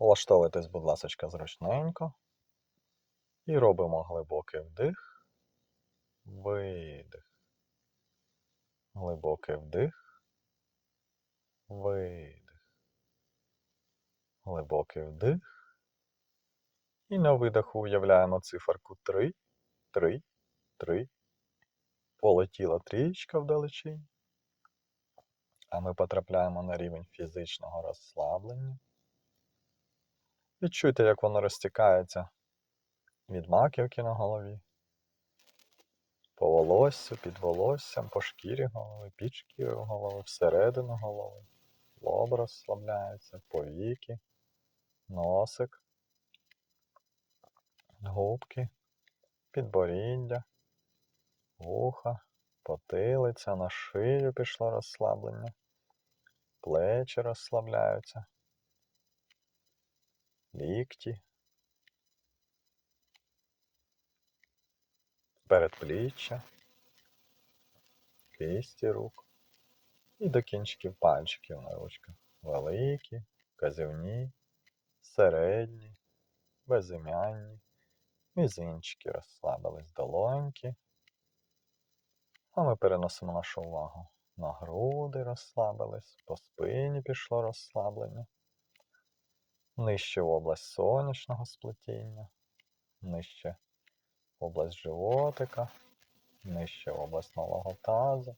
Влаштовуйтесь, будь ласка, зручненько. І робимо глибокий вдих, видих. Глибокий вдих, видих. Глибокий вдих. І на видиху уявляємо циферку 3, 3, 3. Полетіла трієчка вдалечінь. А ми потрапляємо на рівень фізичного розслаблення. Відчуйте, як воно розтікається від маківки на голові, по волоссю, під волоссям, по шкірі голови, під шкірою голови, всередину голови. Лоб розслабляється, повіки, носик, губки, підборіддя, вуха, потилиця, на шию пішло розслаблення, плечі розслабляються, лікті, передпліччя, кисті рук. І до кінчиків пальчиків на ручках. Великі, казівні, середні, безім'янні, мізинчики розслабились долоньки. А ми переносимо нашу увагу. На груди розслабились, по спині пішло розслаблення, нижче область сонячного сплетіння, нижче область животика, нижче область малого тазу.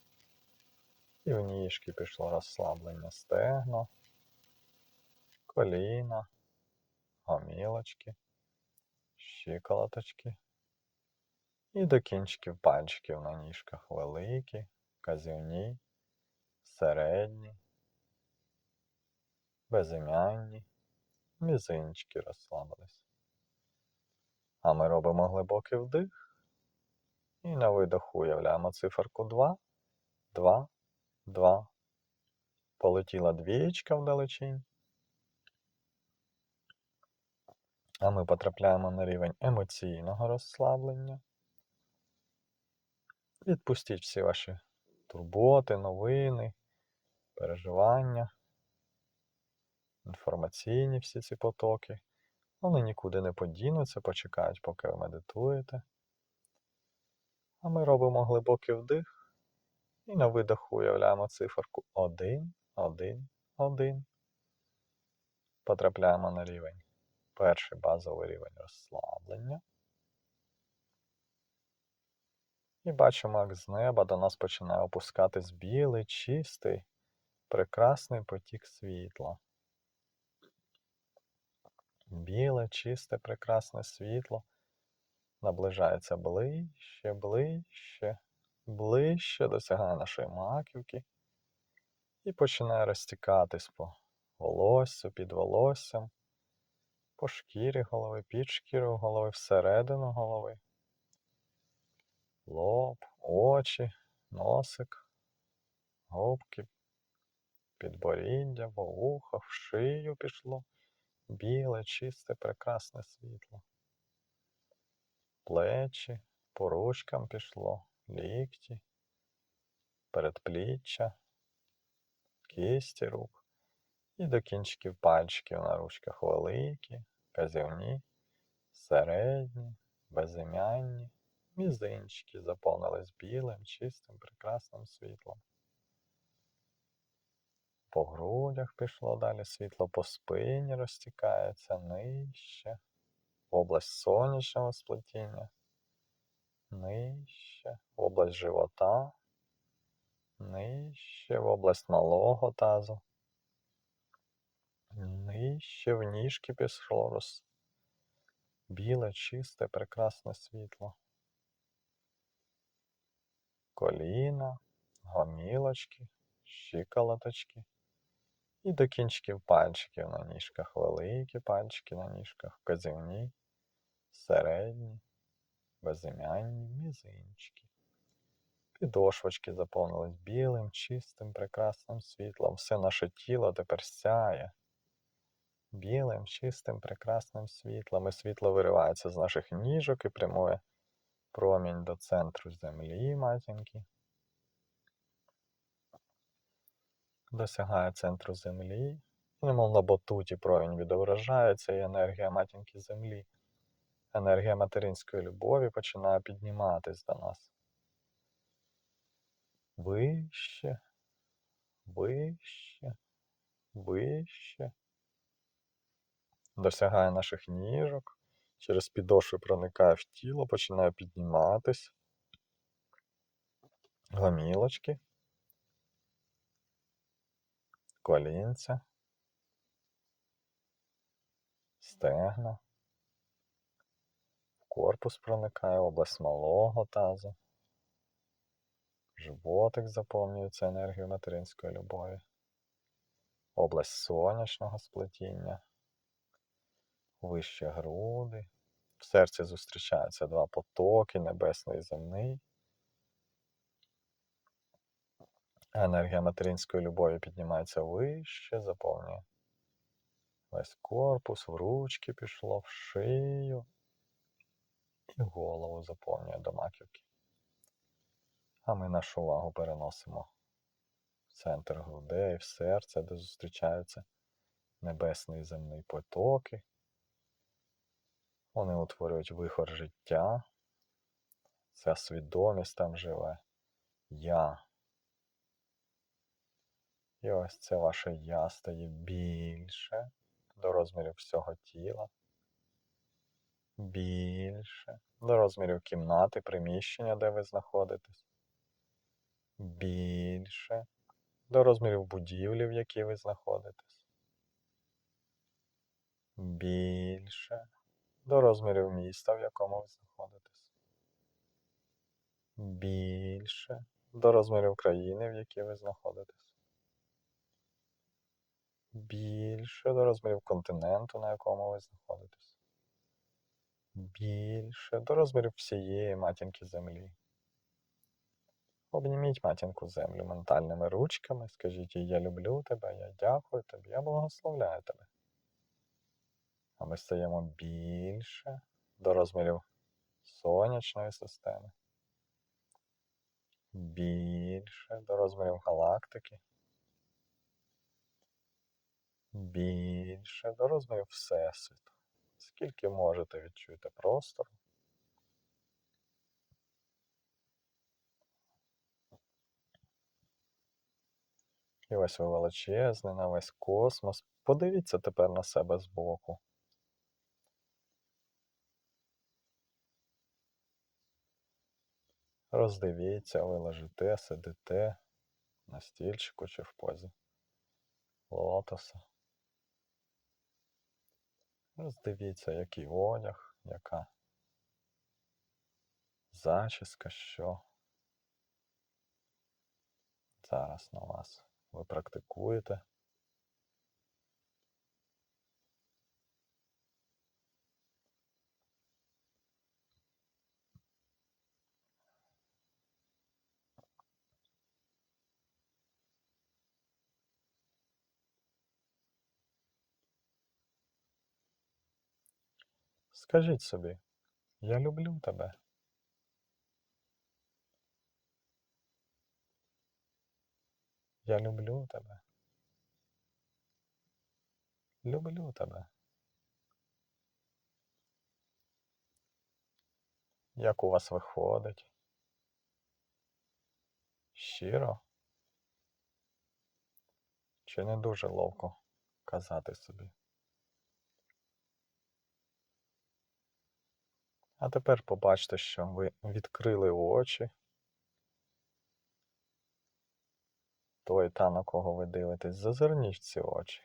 І в ніжки пішло розслаблення стегна, коліна, гомілочки, щиколоточки. І до кінчиків пальчиків на ніжках великі, казівні, середні, безім'янні, мізинчики розслабились. А ми робимо глибокий вдих. І на видоху уявляємо циферку 2, 2, 2. Полетіла двієчка вдалечінь. А ми потрапляємо на рівень емоційного розслаблення. Відпустіть всі ваші турботи, новини, переживання, інформаційні всі ці потоки. Вони нікуди не подінуться, почекають, поки ви медитуєте. А ми робимо глибокий вдих і на видоху уявляємо циферку 1, 1, 1. Потрапляємо на рівень. Перший базовий рівень розслаблення. І бачимо, як з неба до нас починає опускатись білий, чистий, прекрасний потік світла. Біле, чисте, прекрасне світло. Наближається ближче, ближче, ближче досягає нашої маківки. І починає розтікатись по волоссю, під волоссям, по шкірі голови, під шкірою голови, всередину голови, лоб, очі, носик, губки, підборіддя, по вухах, в шию пішло біле, чисте, прекрасне світло. Плечі, по ручкам пішло, лікті, передпліччя, кісті рук і до кінчиків пальчиків на ручках великі, казівні, середні, безім'янні, мізинчики заповнились білим, чистим, прекрасним світлом. По грудях пішло далі світло, по спині розтікається нижче, в область сонячного сплетіння, нижче, в область живота, нижче, в область малого тазу, нижче в ніжки пішло роз... біле, чисте, прекрасне світло. Коліна, гомілочки, щиколоточки. І до кінчиків пальчиків на ніжках, великі пальчики на ніжках, вказівні, середні, безім'янні, мізинчики. Підошвочки заповнились білим, чистим, прекрасним світлом. Все наше тіло тепер сяє. Білим, чистим, прекрасним світлом. І світло виривається з наших ніжок і прямує промінь до центру землі, матінки. Досягає центру землі Немов на батуті промінь відображається, і енергія матінки землі, енергія материнської любові починає підніматись до нас. Вище, вище, вище. Досягає наших ніжок, через підошви проникає в тіло, починає підніматись. Гомілочки, колінця, стегна, в корпус проникає область малого тазу, животик заповнюється енергією материнської любові, область сонячного сплетіння, вище груди, в серці зустрічаються два потоки, небесний і земний. Енергія материнської любові піднімається вище, заповнює весь корпус, в ручки пішло, в шию і голову заповнює до маківки. А ми нашу увагу переносимо в центр грудей, в серце, де зустрічаються небесний і земний потоки. Вони утворюють вихор життя. Ця свідомість там живе. Я. І ось це ваше я стає більше до розмірів всього тіла. Більше до розмірів кімнати, приміщення, де ви знаходитесь. Більше до розмірів будівлі, в якій ви знаходитесь. Більше до розмірів міста, в якому ви знаходитесь. Більше до розмірів країни, в якій ви знаходитесь більше до розмірів континенту, на якому ви знаходитесь. Більше до розмірів всієї матінки землі. Обніміть матінку землю ментальними ручками, скажіть їй, я люблю тебе, я дякую тобі, я благословляю тебе. А ми стаємо більше до розмірів сонячної системи. Більше до розмірів галактики більше до розмірів Всесвіту. Скільки можете відчуйте простору. І ось ви величезний на весь космос. Подивіться тепер на себе збоку. Роздивіться, ви лежите, сидите на стільчику чи в позі лотоса. Роздивіться, який одяг, яка зачіска, що зараз на вас ви практикуєте. Скажіть собі, я люблю тебе. Я люблю тебе. Люблю тебе. Як у вас виходить? Щиро? Чи не дуже ловко казати собі? А тепер побачте, що ви відкрили очі. Той та, на кого ви дивитесь, зазирніть ці очі.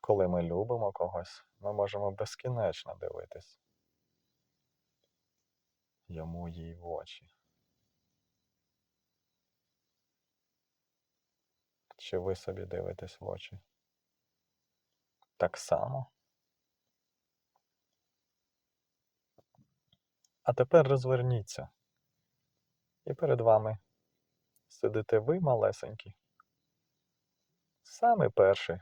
Коли ми любимо когось, ми можемо безкінечно дивитись йому їй в очі. Чи ви собі дивитесь в очі? Так само. А тепер розверніться. І перед вами сидите ви малесенький. Самий перший,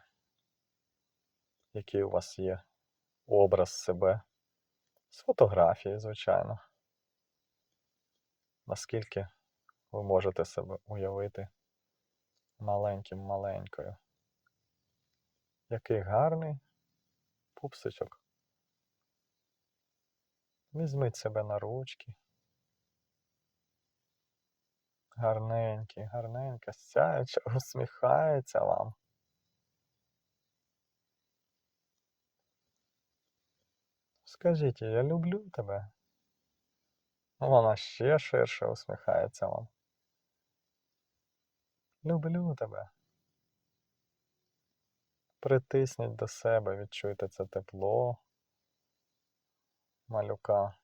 який у вас є образ себе. З фотографії, звичайно. наскільки ви можете себе уявити маленьким маленькою. Який гарний пупсичок. Візьміть себе на ручки. Гарненький, гарненька, сяюча, усміхається вам. Скажіть, я люблю тебе. Вона ще ширше усміхається вам. Люблю тебе. Притисніть до себе, відчуйте це тепло малюка.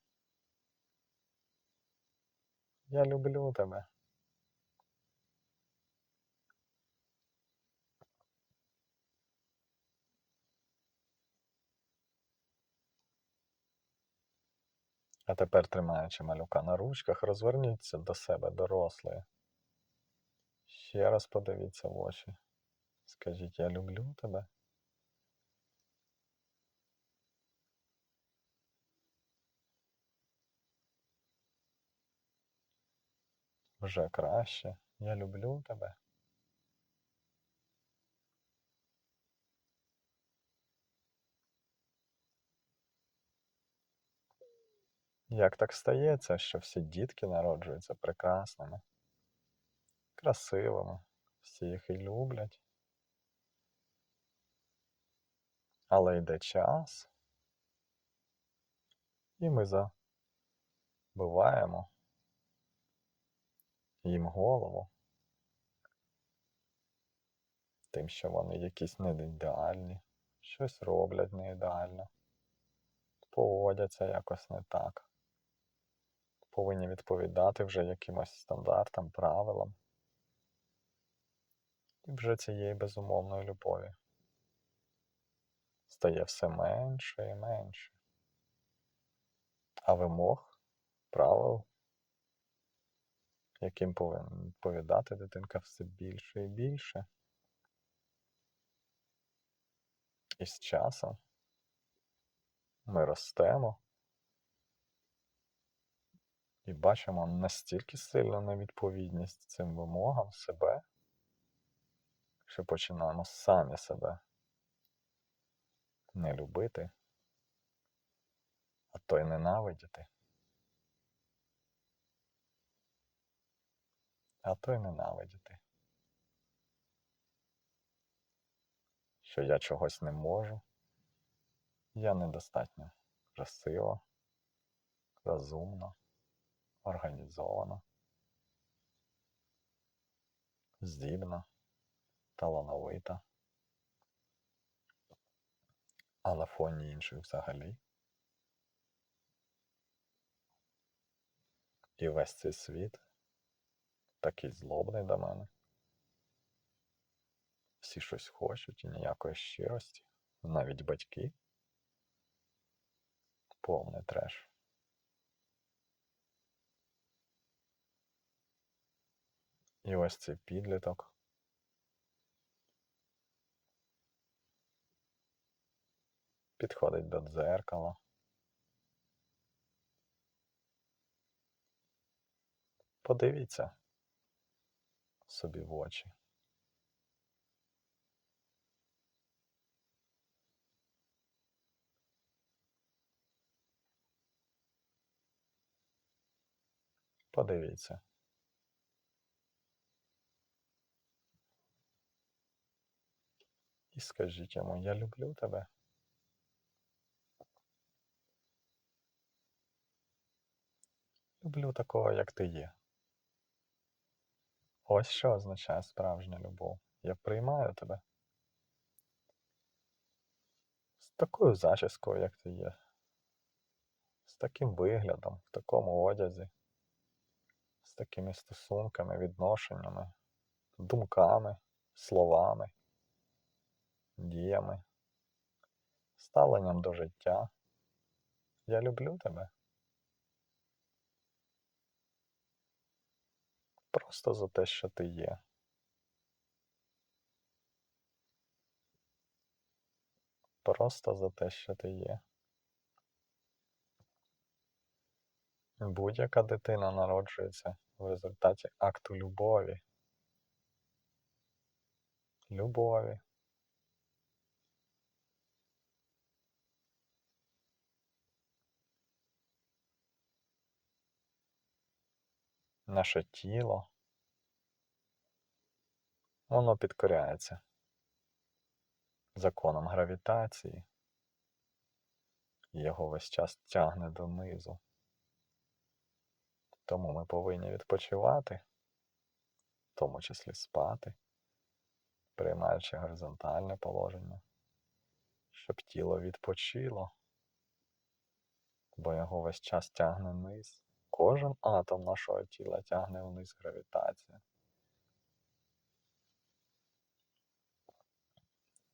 Я люблю тебе. А тепер, тримаючи малюка на ручках, розверніться до себе, дорослої. Ще раз подивіться в очі. Скажіть, я люблю тебе. Вже краще. Я люблю тебе. Як так стається, що всі дітки народжуються прекрасними, красивими, всі їх і люблять. Але йде час, і ми забиваємо їм голову тим, що вони якісь не ідеальні, щось роблять не ідеально, поводяться якось не так повинні відповідати вже якимось стандартам, правилам. І вже цієї безумовної любові стає все менше і менше. А вимог, правил, яким повинна відповідати дитинка все більше і більше. І з часом ми ростемо. І бачимо настільки сильну невідповідність цим вимогам себе, що починаємо самі себе не любити, а то й ненавидіти. А то й ненавидіти. Що я чогось не можу, я недостатньо красива, розумна організована, здібна, талановита, а на фоні інших взагалі. І весь цей світ такий злобний до мене. Всі щось хочуть і ніякої щирості, навіть батьки. Повний треш. І ось цей підліток. Підходить до дзеркала. Подивіться собі в очі. Подивіться. І скажіть йому, я люблю тебе. Люблю такого, як ти є. Ось що означає справжня любов. Я приймаю тебе. З такою зачіскою, як ти є. З таким виглядом, в такому одязі, з такими стосунками, відношеннями, думками, словами діями, ставленням до життя. Я люблю тебе. Просто за те, що ти є. Просто за те, що ти є. Будь-яка дитина народжується в результаті акту любові. Любові. Наше тіло. Воно підкоряється законом гравітації. Його весь час тягне донизу. Тому ми повинні відпочивати, в тому числі спати, приймаючи горизонтальне положення, щоб тіло відпочило, бо його весь час тягне вниз. Кожен атом нашого тіла тягне вниз гравітація.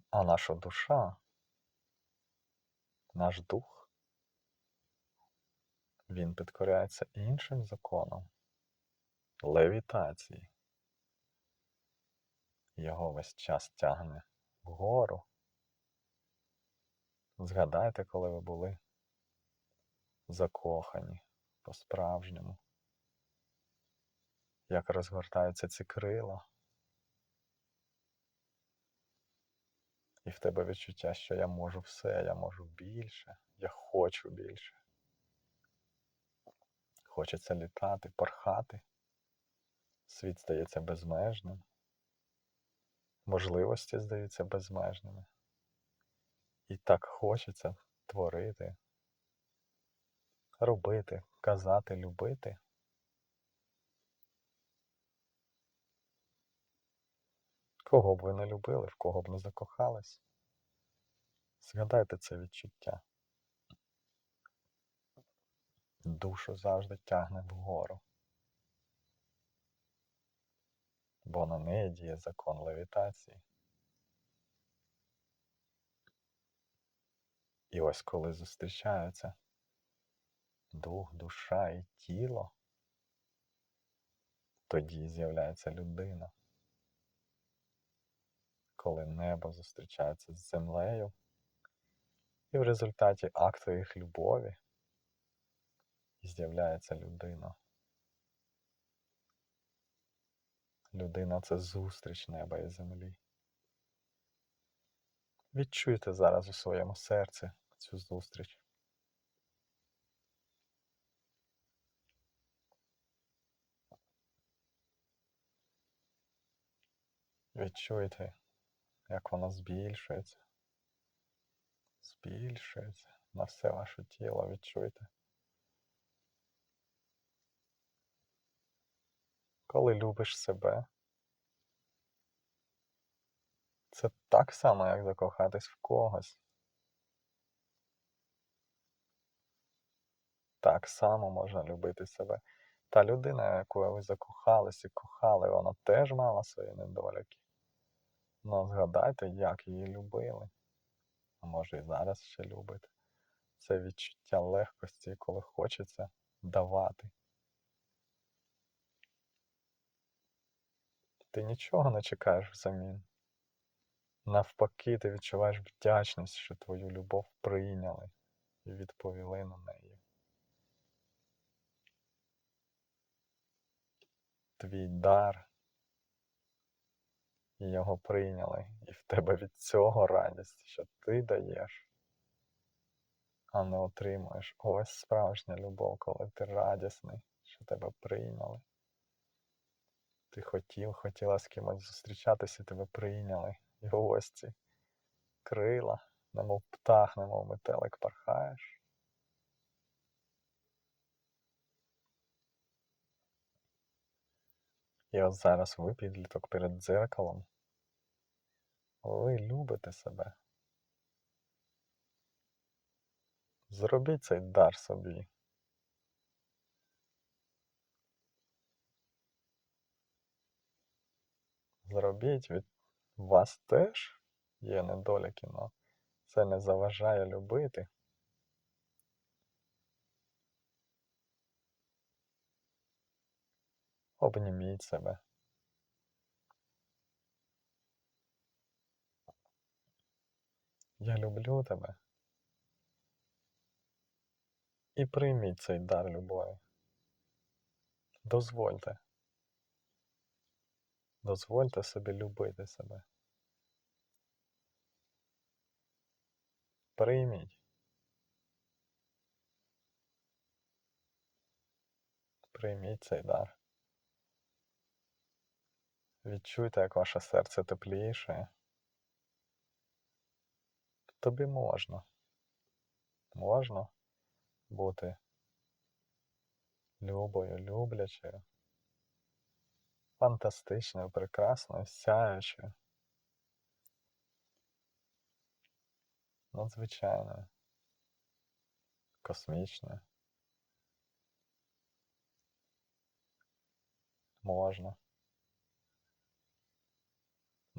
А наша душа, наш дух, він підкоряється іншим законом левітації. Його весь час тягне вгору. Згадайте, коли ви були закохані по-справжньому, як розгортаються ці крила. І в тебе відчуття, що я можу все, я можу більше, я хочу більше. Хочеться літати, порхати. Світ здається безмежним. Можливості здаються безмежними. І так хочеться творити, робити, казати, любити. Кого б ви не любили, в кого б не закохались, згадайте це відчуття. Душу завжди тягне вгору, бо на неї діє закон левітації. І ось коли зустрічаються дух, душа і тіло, тоді з'являється людина коли небо зустрічається з землею, і в результаті акту їх любові з'являється людина. Людина це зустріч неба і землі. Відчуйте зараз у своєму серці цю зустріч. Відчуйте як воно збільшується, збільшується на все ваше тіло, відчуйте. Коли любиш себе, це так само, як закохатись в когось. Так само можна любити себе. Та людина, якою ви закохались і кохали, вона теж мала свої недоліки. Ну, згадайте, як її любили. А може і зараз ще любите. Це відчуття легкості, коли хочеться давати. Ти нічого не чекаєш взамін. Навпаки, ти відчуваєш вдячність, що твою любов прийняли і відповіли на неї. Твій дар і його прийняли, і в тебе від цього радість, що ти даєш, а не отримуєш. Ось справжня любов, коли ти радісний, що тебе прийняли. Ти хотів, хотіла з кимось зустрічатися, тебе прийняли. І ось ці крила, немов птах, немов метелик пархаєш. І от зараз ви підліток перед дзеркалом. Ви любите себе. Зробіть цей дар собі. Зробіть від вас теж є недоліки, але це не заважає любити. Обніміть себе. Я люблю тебе. І прийміть цей дар любові. Дозвольте. Дозвольте собі любити себе. Прийміть. Прийміть цей дар. Відчуйте, як ваше серце тепліше. Тобі можна. Можна бути любою, люблячою, фантастичною, прекрасною, сяючою, надзвичайною, космічною. Можна.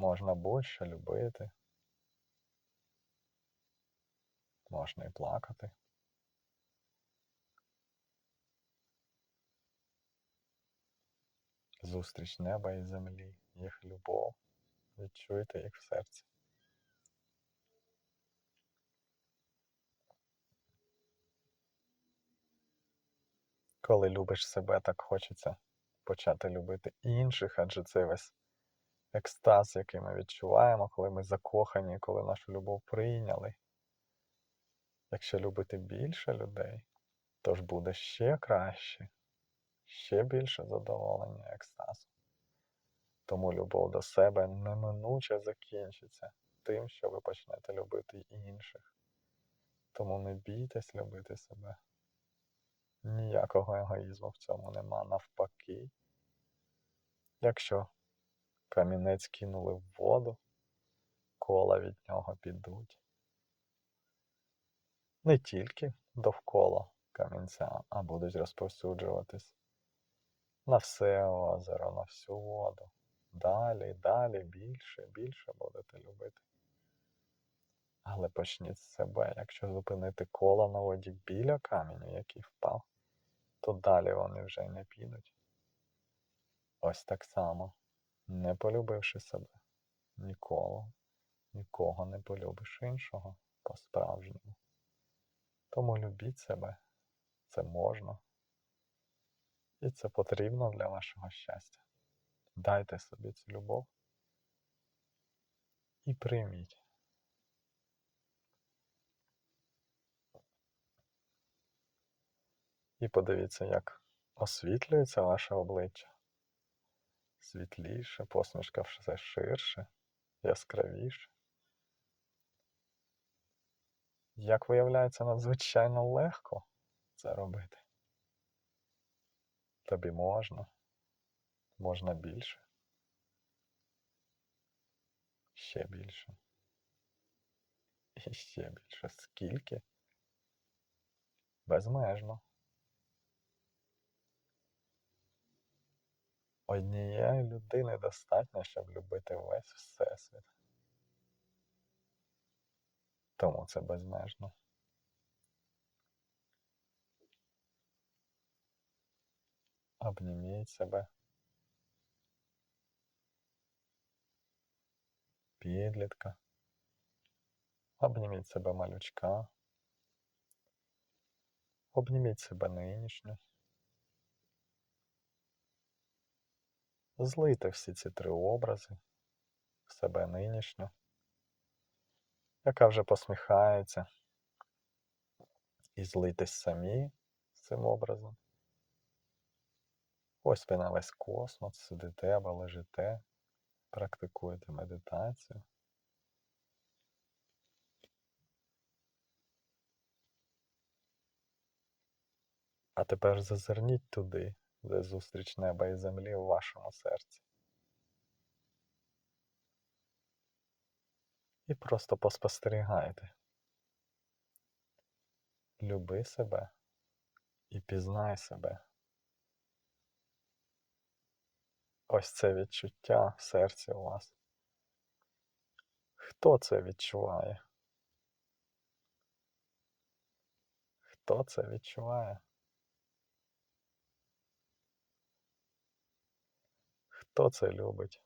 Можна будь-що любити. Можна і плакати. Зустріч неба і землі, їх любов. Відчуйте їх в серці. Коли любиш себе, так хочеться почати любити інших, адже це весь екстаз, який ми відчуваємо, коли ми закохані, коли нашу любов прийняли. Якщо любити більше людей, то ж буде ще краще, ще більше задоволення екстазу. Тому любов до себе неминуче закінчиться тим, що ви почнете любити інших. Тому не бійтесь любити себе. Ніякого егоїзму в цьому нема навпаки. Якщо камінець кинули в воду, кола від нього підуть. Не тільки довкола камінця, а будуть розповсюджуватись на все озеро, на всю воду. Далі, далі, більше, більше будете любити. Але почніть з себе, якщо зупинити коло на воді біля каменю, який впав, то далі вони вже не підуть. Ось так само, не полюбивши себе, ніколи, нікого не полюбиш іншого по-справжньому. Тому любіть себе, це можна. І це потрібно для вашого щастя. Дайте собі цю любов і прийміть. І подивіться, як освітлюється ваше обличчя. Світліше, посмішка все ширше, яскравіше. Як виявляється, надзвичайно легко це робити. Тобі можна, можна більше. Ще більше. І ще більше. Скільки? Безмежно. Однієї людини достатньо, щоб любити весь Всесвіт. Тому це безмежно. Обніміть себе. Підлітка. Обніміть себе малючка. Обніміть себе нинішню. Злийте всі ці три образи в себе нинішню, яка вже посміхається, і злитесь самі з цим образом. Ось ви на весь космос, сидите або лежите, практикуєте медитацію. А тепер зазирніть туди, де зустріч неба і землі в вашому серці. І просто поспостерігайте. Люби себе і пізнай себе. Ось це відчуття в серці у вас. Хто це відчуває? Хто це відчуває? Хто це любить?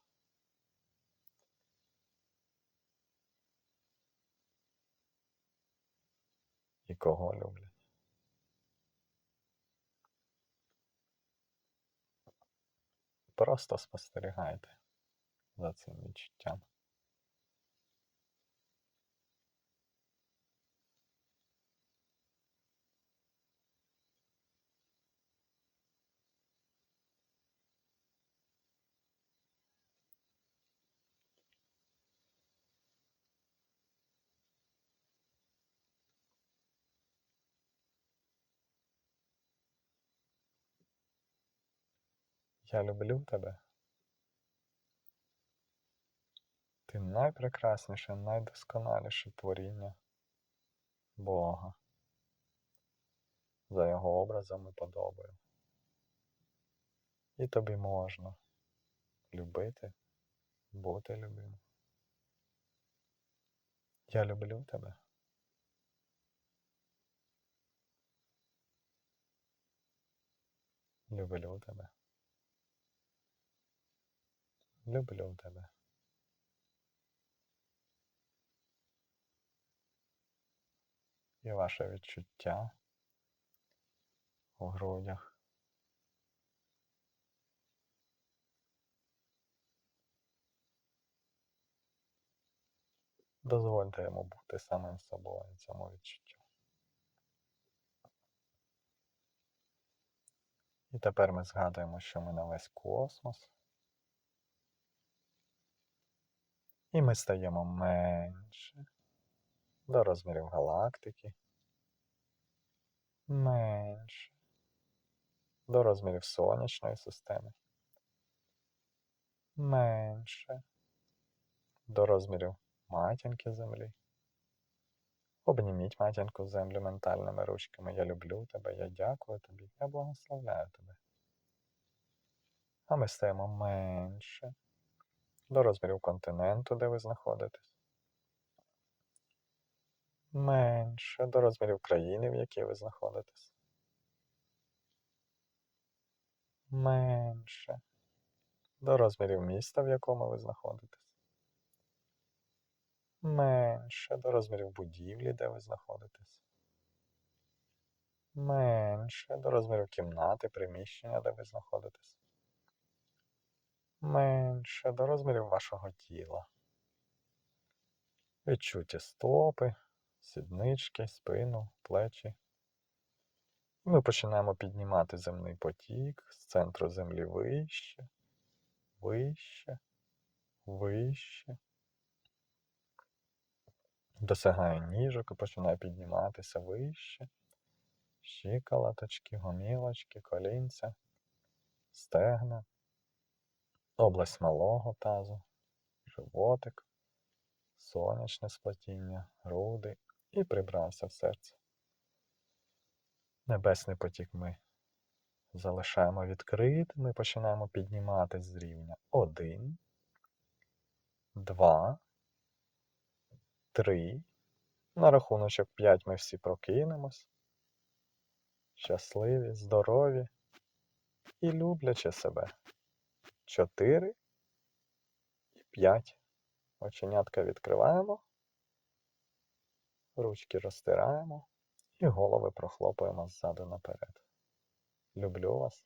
І кого люблять? Просто спостерігайте за цим відчуттям. Я люблю тебе. Ти найпрекрасніше, найдосконаліше творіння Бога за його образом і подобою. І тобі можна любити, бути любим. Я люблю тебе. Люблю тебе. Люблю тебе. І ваше відчуття у грудях. Дозвольте йому бути самим собою цьому відчуттю. І тепер ми згадуємо, що ми на весь космос. І ми стаємо менше до розмірів галактики. Менше до розмірів сонячної системи. Менше до розмірів матінки землі. Обніміть матінку землю ментальними ручками. Я люблю тебе, я дякую тобі, я благословляю тебе. А ми стаємо менше до розмірів континенту, де ви знаходитесь. Менше до розмірів країни, в якій ви знаходитесь. Менше до розмірів міста, в якому ви знаходитесь. Менше до розмірів будівлі, де ви знаходитесь. Менше до розмірів кімнати, приміщення, де ви знаходитесь. Менше до розмірів вашого тіла. Відчуті стопи, сіднички, спину, плечі. Ми починаємо піднімати земний потік з центру землі вище, вище, вище. Досягає ніжок і починає підніматися вище. Щиколоточки, гомілочки, колінця, стегна, область малого тазу, животик, сонячне сплетіння, груди і прибрався в серце. Небесний потік ми залишаємо відкритим, ми починаємо підніматись з рівня 1, 2, 3. На рахуночок 5 ми всі прокинемось. Щасливі, здорові і люблячи себе. 4 і 5. Оченятка відкриваємо, ручки розтираємо і голови прохлопуємо ззаду наперед. Люблю вас.